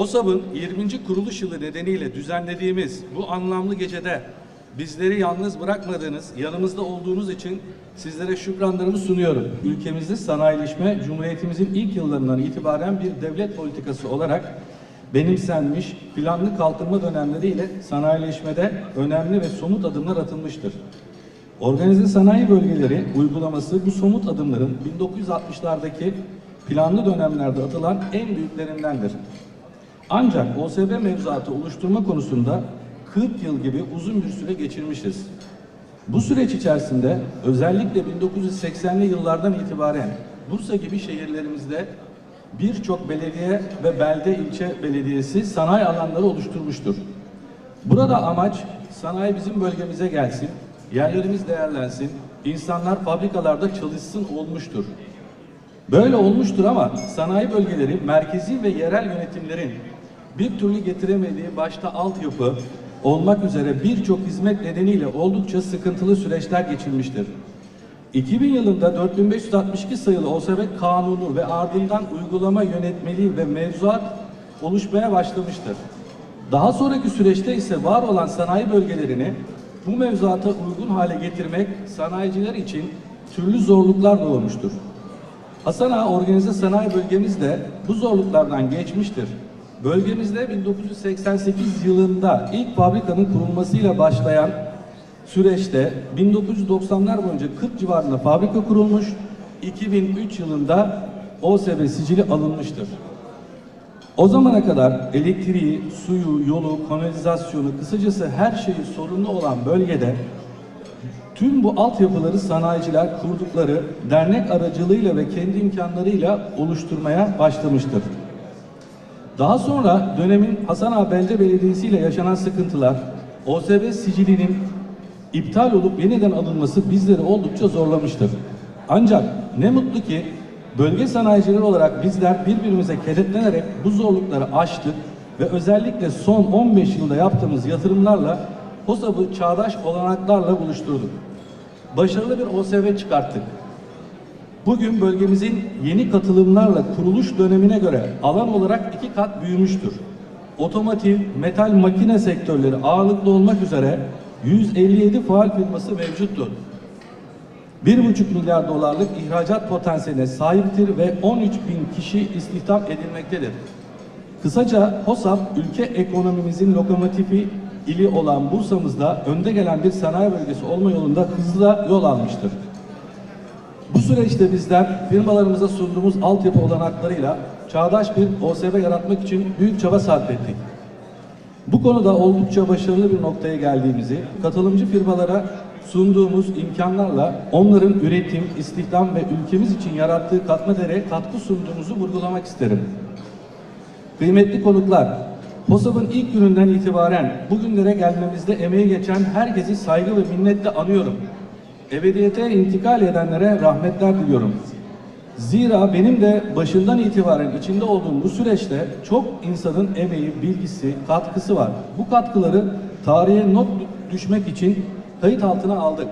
HOSAB'ın 20. kuruluş yılı nedeniyle düzenlediğimiz bu anlamlı gecede bizleri yalnız bırakmadığınız, yanımızda olduğunuz için sizlere şükranlarımı sunuyorum. Ülkemizde sanayileşme, Cumhuriyetimizin ilk yıllarından itibaren bir devlet politikası olarak benimsenmiş, planlı kalkınma dönemleriyle sanayileşmede önemli ve somut adımlar atılmıştır. Organize sanayi bölgeleri uygulaması bu somut adımların 1960'lardaki planlı dönemlerde atılan en büyüklerindendir. Ancak OSB mevzuatı oluşturma konusunda 40 yıl gibi uzun bir süre geçirmişiz. Bu süreç içerisinde özellikle 1980'li yıllardan itibaren Bursa gibi şehirlerimizde birçok belediye ve belde ilçe belediyesi sanayi alanları oluşturmuştur. Burada amaç sanayi bizim bölgemize gelsin, yerlerimiz değerlensin, insanlar fabrikalarda çalışsın olmuştur. Böyle olmuştur ama sanayi bölgeleri merkezi ve yerel yönetimlerin bir türlü getiremediği başta altyapı olmak üzere birçok hizmet nedeniyle oldukça sıkıntılı süreçler geçirmiştir. 2000 yılında 4562 sayılı OSB kanunu ve ardından uygulama yönetmeliği ve mevzuat oluşmaya başlamıştır. Daha sonraki süreçte ise var olan sanayi bölgelerini bu mevzuata uygun hale getirmek sanayiciler için türlü zorluklar doğurmuştur. Hasan Ağa Organize Sanayi Bölgemiz de bu zorluklardan geçmiştir. Bölgemizde 1988 yılında ilk fabrikanın kurulmasıyla başlayan süreçte 1990'lar boyunca 40 civarında fabrika kurulmuş, 2003 yılında OSB sicili alınmıştır. O zamana kadar elektriği, suyu, yolu, kanalizasyonu, kısacası her şeyi sorunlu olan bölgede tüm bu altyapıları sanayiciler kurdukları dernek aracılığıyla ve kendi imkanlarıyla oluşturmaya başlamıştır. Daha sonra dönemin Hasan Ağa Belde Belediyesi ile yaşanan sıkıntılar, OSB sicilinin iptal olup yeniden alınması bizleri oldukça zorlamıştır. Ancak ne mutlu ki bölge sanayicileri olarak bizler birbirimize kenetlenerek bu zorlukları aştık ve özellikle son 15 yılda yaptığımız yatırımlarla HOSAB'ı çağdaş olanaklarla buluşturduk. Başarılı bir OSB çıkarttık. Bugün bölgemizin yeni katılımlarla kuruluş dönemine göre alan olarak iki kat büyümüştür. Otomotiv, metal makine sektörleri ağırlıklı olmak üzere 157 faal firması mevcuttur. 1,5 milyar dolarlık ihracat potansiyeline sahiptir ve 13 bin kişi istihdam edilmektedir. Kısaca HOSAP ülke ekonomimizin lokomotifi ili olan Bursa'mızda önde gelen bir sanayi bölgesi olma yolunda hızla yol almıştır. Süreçte bizler firmalarımıza sunduğumuz altyapı olanaklarıyla çağdaş bir OSB yaratmak için büyük çaba sarf ettik. Bu konuda oldukça başarılı bir noktaya geldiğimizi, katılımcı firmalara sunduğumuz imkanlarla onların üretim, istihdam ve ülkemiz için yarattığı katma değere katkı sunduğumuzu vurgulamak isterim. Kıymetli konuklar, HOSAB'ın ilk gününden itibaren bugünlere gelmemizde emeği geçen herkesi saygı ve minnetle anıyorum. Ebediyete intikal edenlere rahmetler diliyorum. Zira benim de başından itibaren içinde olduğum bu süreçte çok insanın emeği, bilgisi, katkısı var. Bu katkıları tarihe not düşmek için kayıt altına aldık.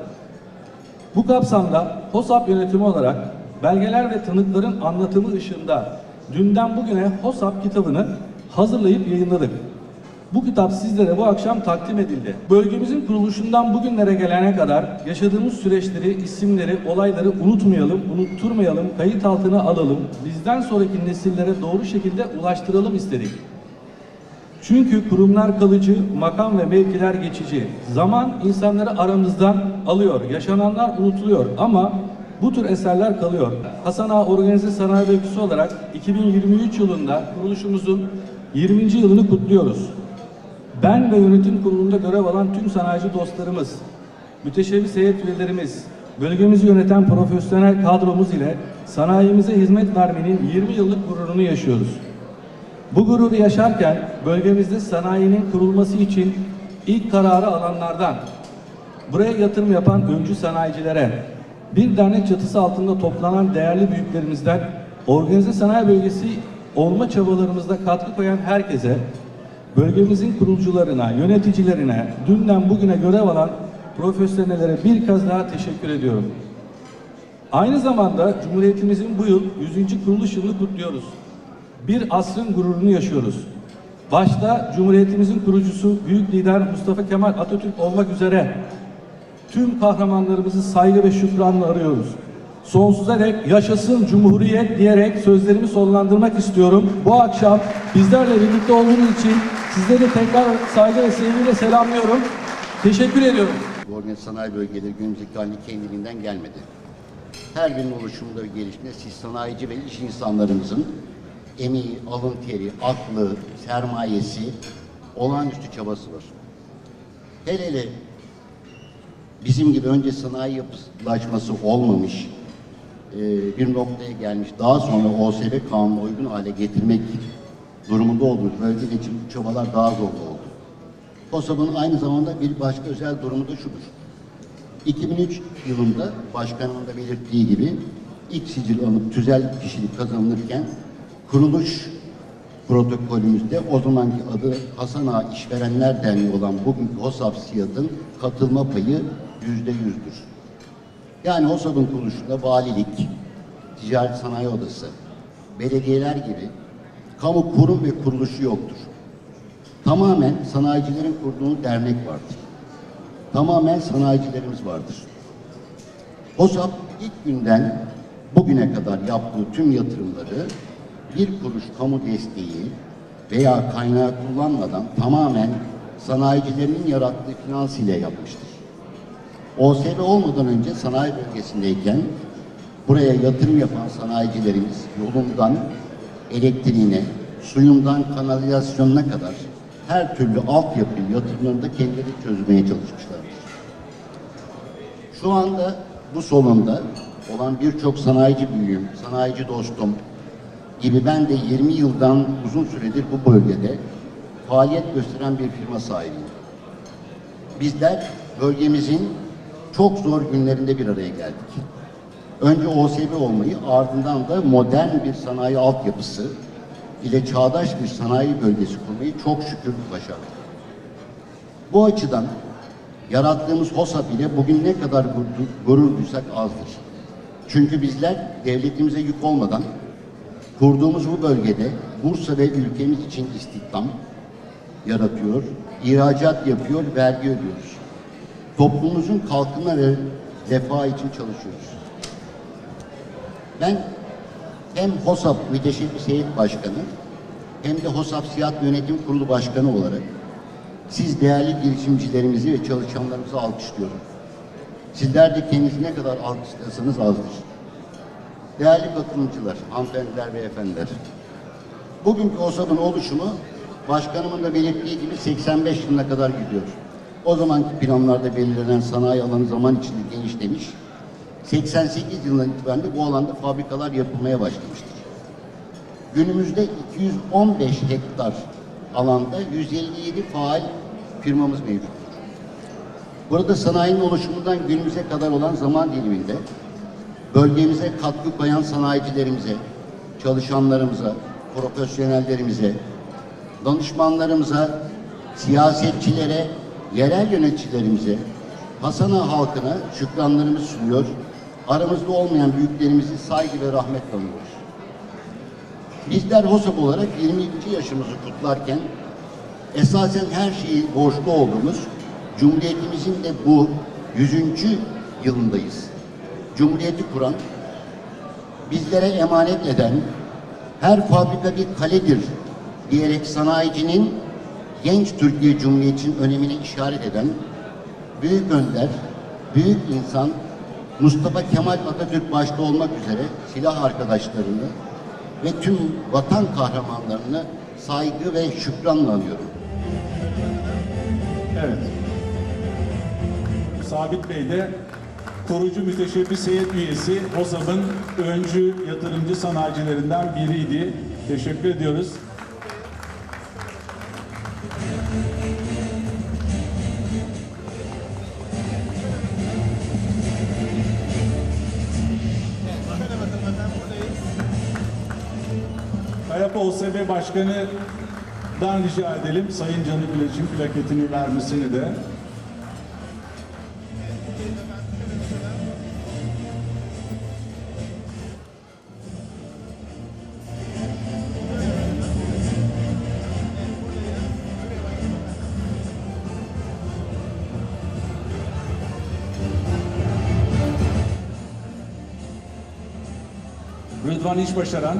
Bu kapsamda HOSAP yönetimi olarak belgeler ve tanıkların anlatımı ışığında dünden bugüne HOSAP kitabını hazırlayıp yayınladık. Bu kitap sizlere bu akşam takdim edildi. Bölgemizin kuruluşundan bugünlere gelene kadar yaşadığımız süreçleri, isimleri, olayları unutmayalım, unutturmayalım, kayıt altına alalım. Bizden sonraki nesillere doğru şekilde ulaştıralım istedik. Çünkü kurumlar kalıcı, makam ve mevkiler geçici. Zaman insanları aramızdan alıyor, yaşananlar unutuluyor ama bu tür eserler kalıyor. Hasan Ağa Organize Sanayi Bölgesi olarak 2023 yılında kuruluşumuzun 20. yılını kutluyoruz. Ben ve yönetim kurulunda görev alan tüm sanayici dostlarımız, müteşebbis heyet üyelerimiz, bölgemizi yöneten profesyonel kadromuz ile sanayimize hizmet vermenin 20 yıllık gururunu yaşıyoruz. Bu gururu yaşarken bölgemizde sanayinin kurulması için ilk kararı alanlardan, buraya yatırım yapan öncü sanayicilere, bir dernek çatısı altında toplanan değerli büyüklerimizden organize sanayi bölgesi olma çabalarımızda katkı koyan herkese, bölgemizin kurucularına, yöneticilerine, dünden bugüne görev alan profesyonellere bir kez daha teşekkür ediyorum. Aynı zamanda Cumhuriyetimizin bu yıl 100. kuruluş yılını kutluyoruz. Bir asrın gururunu yaşıyoruz. başta Cumhuriyetimizin kurucusu büyük lider Mustafa Kemal Atatürk olmak üzere tüm kahramanlarımızı saygı ve şükranla arıyoruz. Sonsuza dek yaşasın Cumhuriyet diyerek sözlerimi sonlandırmak istiyorum. Bu akşam bizlerle birlikte olduğunuz için sizleri tekrar saygı ve sevgiyle selamlıyorum. Teşekkür ediyorum. Organize sanayi bölgeleri günümüzdeki haline kendiliğinden gelmedi. Her birinin oluşumunda ve gelişiminde siz sanayici ve iş insanlarımızın emeği, alın teri, aklı, sermayesi, olağanüstü çabası var. Hele hele bizim gibi önce sanayi yapılaşması olmamış e, bir noktaya gelmiş, daha sonra OSB kanununa uygun hale getirmek durumunda olduğumuz bölgeler için çabalar daha zor oldu. TOSAB'ın aynı zamanda bir başka özel durumu da şudur. 2003 yılında başkanımın da belirttiği gibi ilk sicil alıp tüzel kişilik kazanılırken kuruluş protokolümüzde o zamanki adı Hasan Ağa İşverenler Derneği olan bugünkü HOSAP SİAD'ın katılma payı yüzde yüzdür. Yani HOSAP'ın kuruluşunda valilik, ticaret sanayi odası, belediyeler gibi kamu kurum ve kuruluşu yoktur. Tamamen sanayicilerin kurduğu dernek vardır. Tamamen sanayicilerimiz vardır. HOSAP ilk günden bugüne kadar yaptığı tüm yatırımları bir kuruş kamu desteği veya kaynağı kullanmadan tamamen sanayicilerinin yarattığı finans ile yapmıştır. OSB olmadan önce sanayi bölgesindeyken buraya yatırım yapan sanayicilerimiz yolundan elektriğine, suyundan kanalizasyonuna kadar her türlü altyapı yatırımlarını da kendileri çözmeye çalışmışlardır. Şu anda bu solunda olan birçok sanayici büyüğüm, sanayici dostum gibi ben de 20 yıldan uzun süredir bu bölgede faaliyet gösteren bir firma sahibiyim. Bizler bölgemizin çok zor günlerinde bir araya geldik. Önce OSB olmayı ardından da modern bir sanayi altyapısı ile çağdaş bir sanayi bölgesi kurmayı çok şükür başardık. Bu açıdan yarattığımız HOSAP ile bugün ne kadar gurur, duysak azdır. Çünkü bizler devletimize yük olmadan kurduğumuz bu bölgede Bursa ve ülkemiz için istihdam yaratıyor, ihracat yapıyor, vergi ödüyoruz. Toplumumuzun kalkınma ve refah için çalışıyoruz. Ben hem HOSAP Müteşebbis Başkanı hem de HOSAP Siyah Yönetim Kurulu Başkanı olarak siz değerli girişimcilerimizi ve çalışanlarımızı alkışlıyorum. Sizler de kendinizi ne kadar alkışlarsanız azdır. Değerli katılımcılar, hanımefendiler ve efendiler. Bugünkü OSAP'ın oluşumu başkanımın da belirttiği gibi 85 yılına kadar gidiyor. O zamanki planlarda belirlenen sanayi alanı zaman içinde genişlemiş. 88 yılından itibaren de bu alanda fabrikalar yapılmaya başlamıştır. Günümüzde 215 hektar alanda 157 faal firmamız mevcuttur. Burada sanayinin oluşumundan günümüze kadar olan zaman diliminde bölgemize katkı koyan sanayicilerimize, çalışanlarımıza, profesyonellerimize, danışmanlarımıza, siyasetçilere, yerel yöneticilerimize, Hasan Ağa halkına şükranlarımızı sunuyor. Aramızda olmayan büyüklerimizi saygı ve rahmetle anıyoruz. Bizler HOSAP olarak 22. yaşımızı kutlarken esasen her şeyi borçlu olduğumuz Cumhuriyetimizin de bu 100. yılındayız. Cumhuriyeti kuran, bizlere emanet eden, her fabrika bir kaledir diyerek sanayicinin genç Türkiye Cumhuriyeti'nin önemine işaret eden büyük önder, büyük insan Mustafa Kemal Atatürk başta olmak üzere silah arkadaşlarını ve tüm vatan kahramanlarını saygı ve şükranla anıyorum. Evet. Sabit Bey de kurucu müteşebbis heyet üyesi OSAB'ın öncü yatırımcı sanayicilerinden biriydi. Teşekkür ediyoruz. Ayap OSB Başkanı'dan rica edelim. Sayın Canı Bilec'in plaketini vermesini de. Rıdvan İşbaşaran,